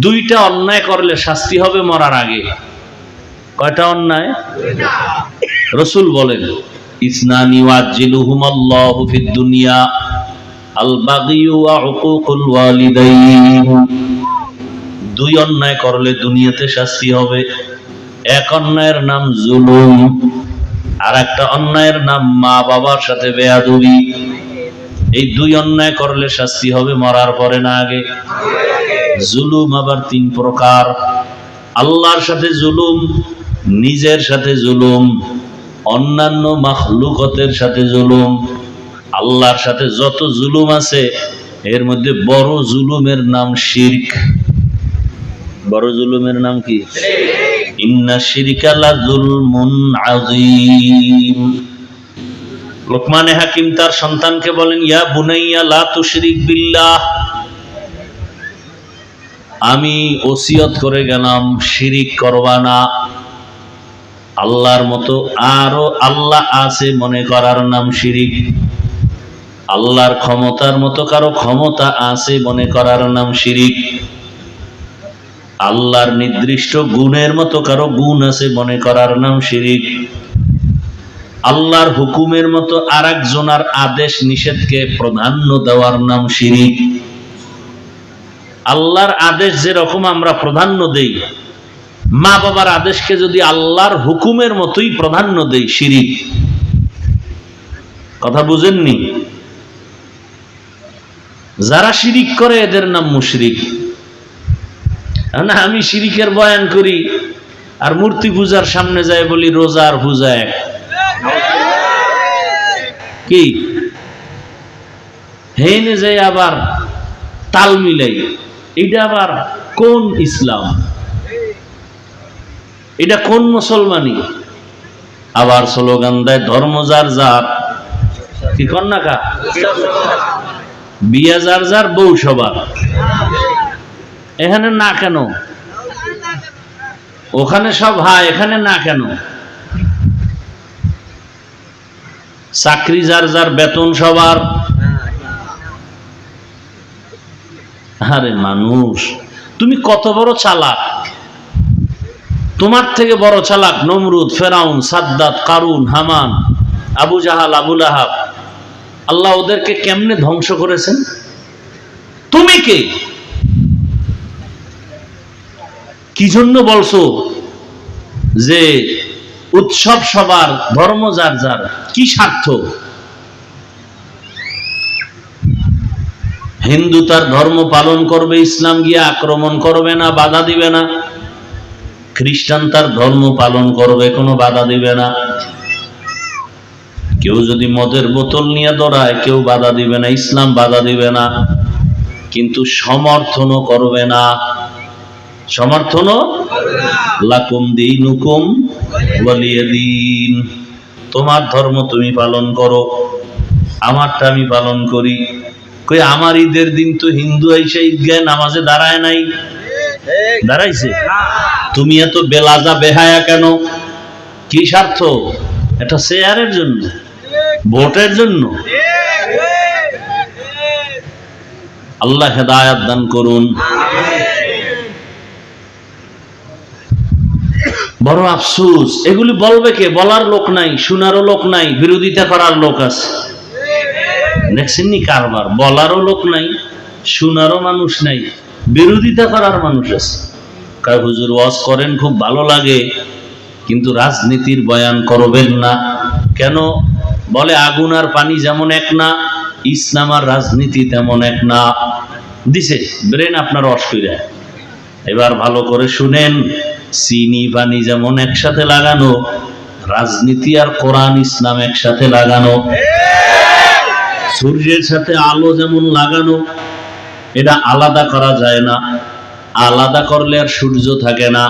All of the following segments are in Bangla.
দুইটা অন্যায় করলে শাস্তি হবে মরার আগে। কয়টা অন্যায়? রসুল বলেন ইসনানি ওয়াজ্জিলুহুমাল্লাহু ফিদ দুনিয়া আল বাগিয়ু ওয়া দুই অন্যায় করলে দুনিয়াতে শাস্তি হবে। এক অন্যায়ের নাম জুলুম, আর একটা অন্যায়ের নাম মা বাবার সাথে বেয়াদবি। এই দুই অন্যায় করলে শাস্তি হবে মরার পরে না আগে। জুলুম আবার তিন প্রকার। আল্লাহর সাথে জুলুম, নিজের সাথে জুলুম, অন্যান্য মাখলুকতের সাথে জুলুম। আল্লাহর সাথে যত জুলুম আছে, এর মধ্যে বড় জুলুমের নাম শিরক। বড় জুলুমের নাম কি? ইন্না শিরকা লা জুলমুন আযীম। লোকমানে হাকিম তার সন্তানকে বলেন, ইয়া বুনাইয়া, লা তুশরিক বিল্লাহ। আমি ওসিয়ত করে গেলাম, শিরিক করবা না। আল্লাহর মতো আরও আল্লাহ আছে মনে করার নাম শিরিক। আল্লাহর ক্ষমতার মতো কারও ক্ষমতা আছে মনে করার নাম শিরিক। আল্লাহর নির্দিষ্ট গুণের মতো কারও গুণ আছে মনে করার নাম শিরিক। আল্লাহর হুকুমের মতো আর একজনার আদেশ নিষেধকে প্রাধান্য দেওয়ার নাম শিরিক। আল্লাহর আদেশ যেরকম আমরা প্রাধান্য দেই, মা বাবার আদেশকে যদি আল্লাহর হুকুমের মতোই প্রাধান্য দেই, শিরিক। কথা বুঝেননি? যারা শিরিক করে, এদের নাম মুশরিক। না, আমি শিরিকের বয়ান করি, আর মূর্তি পূজার সামনে যায় বলি, রোজা আর পূজা এক। কি? হেনে যাই আবার তাল মিলাই। এটা আবার কোন ইসলাম? এটা কোন মুসলমানি? আবার স্লোগান দেয়, ধর্ম যার যার। কি কন্যা কা বিয়া যার যার, বউ সবার। এখানে না কেন? ওখানে সব হ্যাঁ এখানে না কেন? চাকরি যার যার, বেতন সবার। আরে মানুষ, তুমি কত বড় চালাক? তোমার থেকে বড় চালাক নমরুদ, ফেরাউন, সাদ্দাত, কারুন, হামান, আবু জাহাল আবুল আহাব আল্লাহ ওদেরকে কেমনে ধ্বংস করেছেন? তুমি কে? কি জন্য বলছো যে উৎসব সবার ধর্ম যার যার? কি স্বার্থ? হিন্দু তার ধর্ম পালন করবে, ইসলাম গিয়ে আক্রমণ করবে না, বাধা দিবে না। খ্রিস্টান তার ধর্ম পালন করবে, কোনো বাধা দিবে না। কেউ যদি মদের বোতল নিয়ে দৌড়ায়, কেউ বাধা দিবে না, ইসলাম বাধা দিবে না। কিন্তু সমর্থনও করবে না। সমর্থনও? লাকুম দিনুকুম বলিয়ে দিন তোমার ধর্ম তুমি পালন করো, আমারটা আমি পালন করি। কই, আমার ঈদের দিন তো হিন্দু আইসা ঈদগায় নামাজে দাঁড়ায় নাই। দাঁড়াইছে। তুমি এত বেলাজা বেহায়া কেন? কি স্বার্থ? এটা শেয়ারের জন্য, ভোটের জন্য। আল্লাহ হেদায়াত দান করুন। বড় আফসুস, এগুলি বলবে কে? বলার লোক নাই, শোনারও লোক নাই, বিরোধিতা করার লোক আছে। দেখছেননি কারবার? বলারও লোক নাই, শোনারও মানুষ নাই, বিরোধিতা করার মানুষ আছে। কার হুজুর, ওয়াজ করেন, খুব ভালো লাগে, কিন্তু রাজনীতির বয়ান করবেন না। কেন? বলে, আগুন আর পানি যেমন এক না, ইসলাম আর রাজনীতি তেমন এক না। দিছে, ব্রেন আপনার অসুবিধা এবার ভালো করে শুনেন, চিনি, পানি যেমন একসাথে লাগানো, রাজনীতি আর কোরআন, ইসলাম একসাথে লাগানো। সূর্যের সাথে আলো যেমন লাগানো, এটা আলাদা করা যায় না। আলাদা করলে আর সূর্য থাকে না।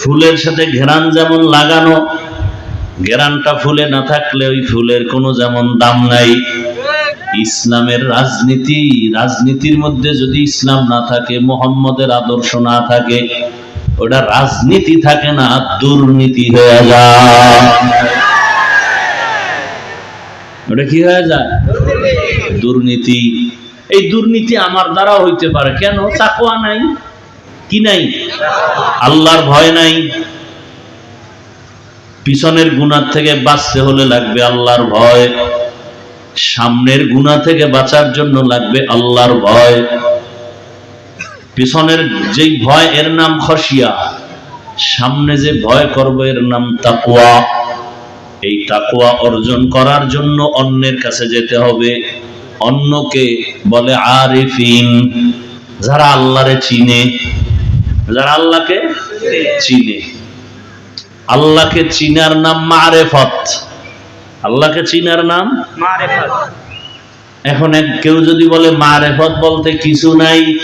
ফুলের সাথে ঘেরান যেমন লাগানো, ঘেরানটা ফুলে না থাকলে ওই ফুলের কোনো যেমন দাম নাই। ইসলামের রাজনীতি, রাজনীতির মধ্যে যদি ইসলাম না থাকে, মোহাম্মদের আদর্শ না থাকে, ওটা রাজনীতি থাকে না, দুর্নীতি হয়ে যায়। ওটা কি হয়ে যায়? দুর্নীতি। এই দুর্নীতি আমার দ্বারা হইতে পারে। কেন? চাকোয়া নাই। কি নাই? আল্লাহর ভয় নাই। পিছনের গুনার থেকে বাঁচতে হলে লাগবে আল্লাহর ভয়। সামনের গুণা থেকে বাঁচার জন্য লাগবে আল্লাহর ভয়। পিছনের যেই ভয়, এর নাম খসিয়া। সামনে যে ভয় করব, এর নাম তাকুয়া এই তাকুয়া অর্জন করার জন্য অন্যের কাছে যেতে হবে। অন্যকে বলে আরিফিন যারা আল্লাহরে চিনে। যারা আল্লাহকে চিনে। আল্লাহকে চিনার নাম মারেফত। আল্লাহকে চিনার নাম মারেফত। এখন এক কেউ যদি বলে মারেফত বলতে কিছু নাই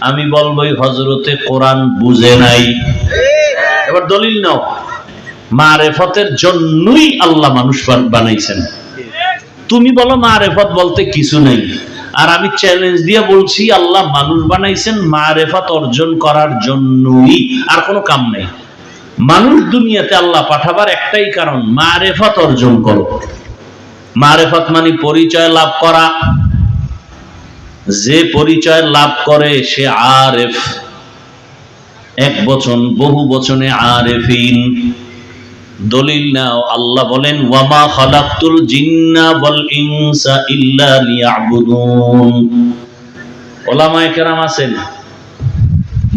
আমি বলব হজরতে কোরআন বুঝে নাই। এবার দলিল নাও। মারেফতের জন্যই আল্লাহ মানুষ বানাইছেন। তুমি বলো মারেফত বলতে কিছু নেই। আর আমি চ্যালেঞ্জ দিয়ে বলছি, আল্লাহ মানুষ বানাইছেন মারেফত অর্জন করার জন্যই। আর কোনো কাম নেই। মানুষ দুনিয়াতে আল্লাহ পাঠাবার একটাই কারণ, মারেফত অর্জন করো। মারেফত মানে পরিচয় লাভ করা। যে পরিচয় লাভ করে, সে আরেফ। এক বচন, বহু বচনে আরেফিন। দলিল নাও, আল্লাহ বলেন, ওয়ামা খালাকতুল জিন্না ওয়াল ইনসা ইল্লা লিয়াবুদুন। ওলামায়ে কেরাম আছেন,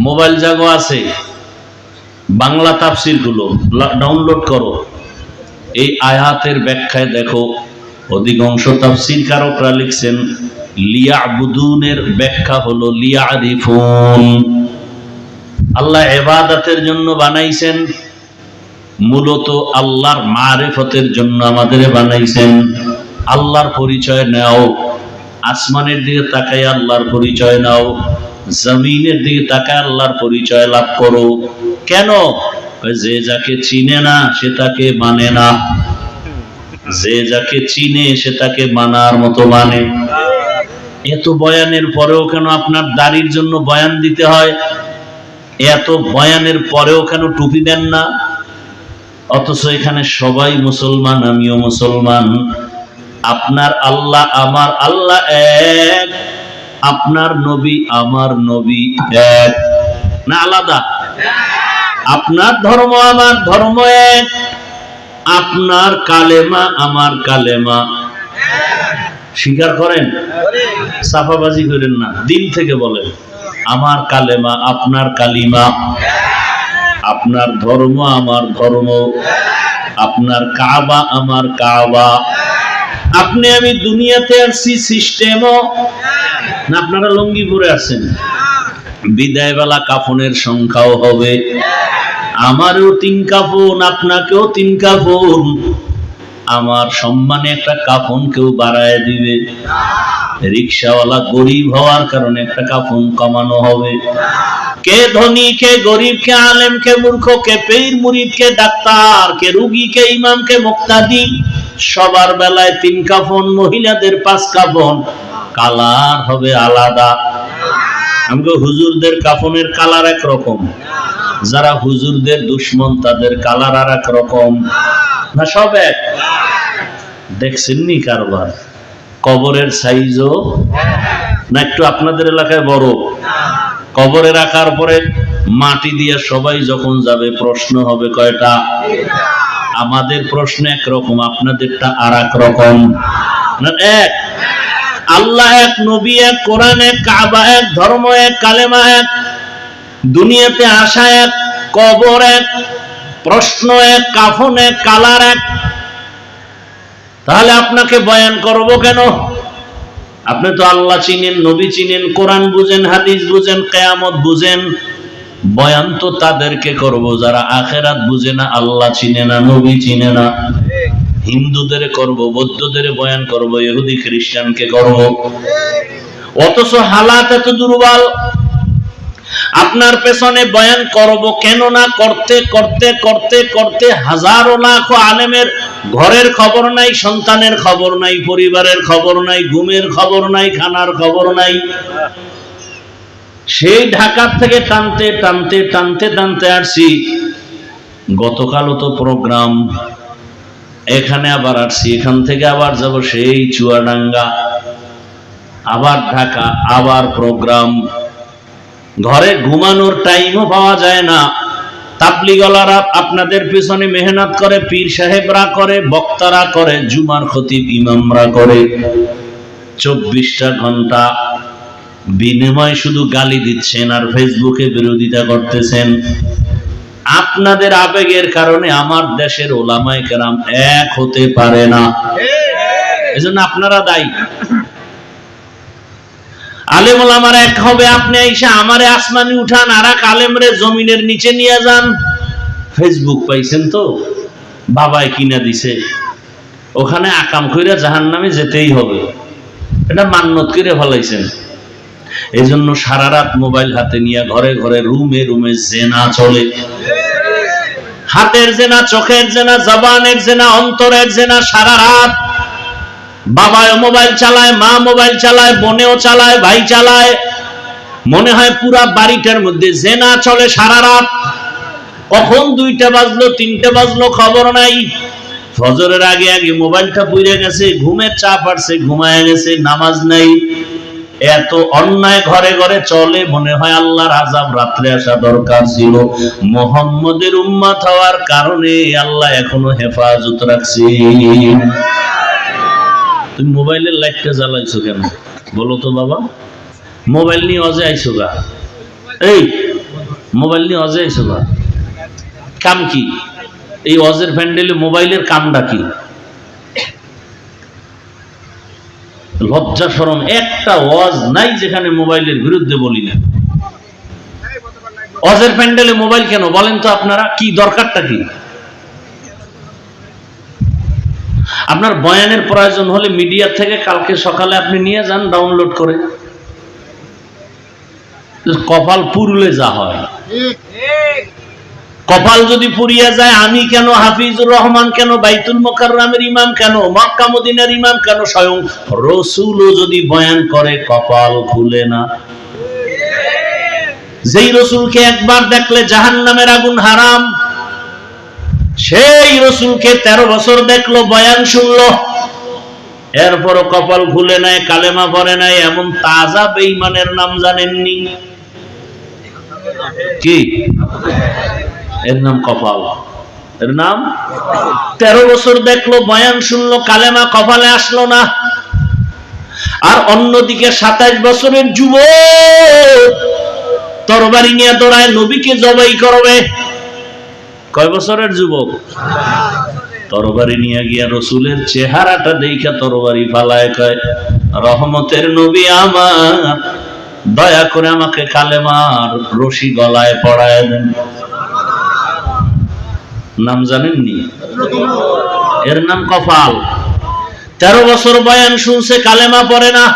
মোবাইল জাগো আছে, বাংলা তাফসিরগুলো ডাউনলোড করো। এই আয়াতের ব্যাখ্যায় দেখো, অধিকাংশ তাফসির কারকরা লিখছেন, লিয়াবুদুনের ব্যাখ্যা হলো লিয়ারিফুন। আল্লাহ এবাদাতের জন্য বানাইছেন মূলত আল্লাহর মারেফতের জন্য আমাদের বানাইছেন। আল্লাহর পরিচয় নাও, আসমানের দিকে তাকায় আল্লাহর পরিচয় নাও, জমিনের দিকে তাকায় আল্লাহর পরিচয় লাভ করো। কেন? যে যাকে চিনে না, সে তাকে মানে না। যে যাকে চিনে, সে তাকে মানার মতো মানে। এত বয়ানের পরেও কেন আপনার দাড়ির জন্য বয়ান দিতে হয়? এত বয়ানের পরেও কেন টুপি দেন না? অথচ এখানে সবাই মুসলমান, আমিও মুসলমান। আপনার আল্লাহ আমার আল্লাহ এক, আপনার নবী আমার নবী এক। না আলাদা? আপনার ধর্ম আমার ধর্ম এক, আপনার কালেমা আমার কালেমা। স্বীকার করেন? সাফাবাজি করেন না, দিন থেকে বলেন, আমার কালেমা, আপনার কালিমা। আপনার ধর্ম আমার ধর্ম। আপনার কাবা আমার কাবা। আপনি আমি দুনিয়াতে আসছি সিস্টেমও। না, আপনারা লঙ্গি পরে আছেন। বিদায়বেলা কাফনের সংখ্যাও হবে। আমারও তিন কাফন, আপনাকেও তিন কাফন। আমার সম্মানে একটা কাফন কেউ বাড়ায় দিবে। রিক্সাওয়ালা গরিব হওয়ার কারণে একটা কাফন কমানো হবে। কে ধনী, কে গরিব, কে আলেম, কে মূর্খ, কে পীর, মুরিদ, কে ডাক্তার, কে রুগী, কে ইমাম, কে মুক্তাদি, সবার বেলায় তিন কাফন, মহিলাদের পাঁচ কাফন। কালার হবে আলাদা। আমাকে হুজুরদের কাফনের কালার এক রকম যারা হুজুরদের দুশ্মন, তাদের কালার আর এক রকম। না সব এক? দেখছেননি কারবার? কবরের সাইজও? না একটু আপনাদের এলাকায় বড়? কবরে রাখার পরে মাটি দিয়ে সবাই যখন যাবে, প্রশ্ন হবে কয়টা? আমাদের প্রশ্ন একরকম, আপনাদেরটা আর এক রকম এক? আল্লাহ এক, নবী এক, কোরআন এক, কাবা এক, ধর্ম এক, কালেমা এক, দুনিয়াতে আসা এক, কবর এক প্রশ্ন এক কাফন এক কালার। এক তাহলে আপনাকে বয়ান করব কেন? আপনি তো আল্লাহ চিনেন, নবী চিনেন, কোরআন বুঝেন, হাদিস বুঝেন, কেয়ামত বুঝেন। বয়ান তো তাদেরকে করব, যারা আখেরাত বুঝে না, আল্লাহ চিনে না, নবী চিনে না। হিন্দুদের করব, বৌদ্ধদের বয়ান করব, ইহুদি খ্রিস্টানকে করব। অথচ হালাত এত দুর্বল। আপনার পেছনে বয়ান করব কেন না করতে করতে করতে করতে হাজারো লাখ আলেমের ঘরের খবর নাই, সন্তানের খবর নাই, পরিবারের খবর নাই, ঘুমের খবর নাই, খানার খবর নাই। সেই ঢাকার থেকে টানতে টানতে টানতে টানতে আসছি। গতকালও তো প্রোগ্রাম, এখানে আবার আসছি, এখান থেকে আবার যাব সেই চুয়াডাঙ্গা, আবার ঢাকা, আবার প্রোগ্রাম। ঘরে ঘুমানোর টাইমও পাওয়া যায় না। তাবলিগলারা আপনাদের পেছনে মেহনত করে পীর সাহেবরা করে বক্তারা করে জুমার খতিব ইমামরা করে। চব্বিশটা ঘণ্টা বিনিময় শুধু গালি দিচ্ছেন আর ফেসবুকে বিরোধিতা করতেছেন। আপনাদের আবেগের কারণে আমার দেশের ওলামায় কেরাম এক হতে পারে না। এজন্য আপনারা দায়ী। আলেম আমার এক হবে, আপনি আইসা আমারে আসমানি উঠান, আর এক আলেমরে জমিনের নিচে নিয়ে যান। ফেসবুক পাইছেন তো? বাবাই কিনা দিছে। ওখানে আকাম কইরা জাহান নামে যেতেই হবে। এটা মান্নত করে ফলাইছেন। এই জন্য সারা রাত মোবাইল হাতে নিয়ে ঘরে ঘরে রুমে রুমে জেনা চলে। হাতের জেনা, চোখের জেনা, জবানের জেনা, অন্তরের জেনা, সারা রাত বাবায় মোবাইল চালায় মা মোবাইল চালায়, বোনেও চালায়, ভাই চালায়। মনে হয় পুরা বাড়িটার মধ্যে জেনা চলে সারা রাত। কখন দুইটা বাজলো, তিনটা বাজলো, খবর নাই। ফজরের আগে আগে মোবাইলটা পুড়ে গেছে, ঘুমের চাপ আসছে ঘুমায় গেছে, নামাজ নাই। এত অন্যায় ঘরে ঘরে চলে, মনে হয় আল্লাহর আজাব রাত্রে আসা দরকার ছিল। মোহাম্মদের উম্মাত হওয়ার কারণে আল্লাহ এখনও হেফাজত রাখছে তুমি মোবাইলের লাইটটা জ্বালাইছো কেন? বলো তো বাবা। মোবাইল নিয়ে অজে আইছো গা। এই, মোবাইল নিয়ে অজে আইছো গা। কাম কি? এই অজের প্যান্ডেলে মোবাইলের কামটা কি? লজ্জা সরম একটা ওয়াজ নাই যেখানে মোবাইলের বিরুদ্ধে বলি না। অজের প্যান্ডেলে মোবাইল কেন? বলেন তো আপনারা, কি দরকারটা কি? আপনার বয়ানের প্রয়োজন হলে মিডিয়া থেকে কালকে সকালে আপনি নিয়ে যান ডাউনলোড করে। কপাল পুরলে যা হয়। কপাল যদি পুরিয়া যায়, আমি কেন, হাফিজুর রহমান কেন, বাইতুল মোকাররামের ইমাম কেন, মক্কা মদিনার ইমাম কেন? স্বয়ং রসুলও যদি বয়ান করে, কপাল খুলে না। যেই রসুলকে একবার দেখলে জাহান্নামের আগুন হারাম সেই রসুলকে তেরো বছর দেখল, বয়ান শুনলো। এরপরও কপাল খুলে নাই, কালেমা পরে নাই, এমন তাজা বেইমানের নাম জানেননি। কি? এর নাম কপাল। এর নাম? তেরো বছর দেখল, বয়ান শুনলো, কালেমা কপালে আসলো না। আর অন্যদিকে সাতাইশ বছরের যুব তরবারি নিয়ে দৌড়ায়, নবীকে জবাই করবে। কয় বছরের যুবক? তরবারি নিয়ে গিয়া রসুলের চেহারাটা দেখা তরবারি ফালায় কয়, রহমতের নবী আমার, দয়া করে আমাকে কালেমার রশি গলায় পড়ায় দেন। নাম জানেননি? এর নাম কপাল। তেরো বছর বয়ান শুনছে, কালেমা পড়ে না।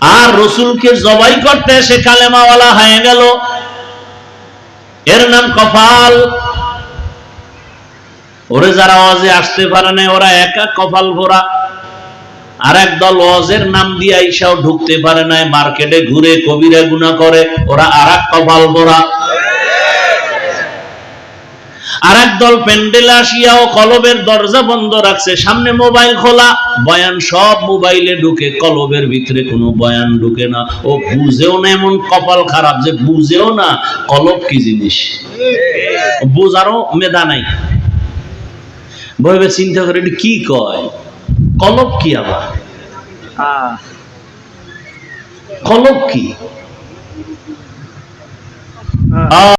আর রসুলকে জবাই করতে সে কালেমাওয়ালা হয়ে গেল। এর নাম কপাল। ওরে যারা ওয়াজে আসতে পারে না, ওরা একা কপাল ভরা। আর একদল ওয়াজের নাম দিয়ে আইসাও ঢুকতে পারে না, মার্কেটে ঘুরে কবিরা গুণা করে, ওরা আর এক কপাল ভরা। আর একদল প্যান্ডেল আসিয়াও কলবের দরজা বন্ধ রাখছে সামনে মোবাইল খোলা। বয়ান সব মোবাইলে ঢুকে কলবের ভিতরে কোনো বয়ান ঢুকে না। ও বুঝেও না এমন কপাল খারাপ যে বুঝেও না কলব কি জিনিস। বোঝারও মেধা নাই। ভেবে চিন্তা করে কি কয়? কলব কি আবার? কলব কি?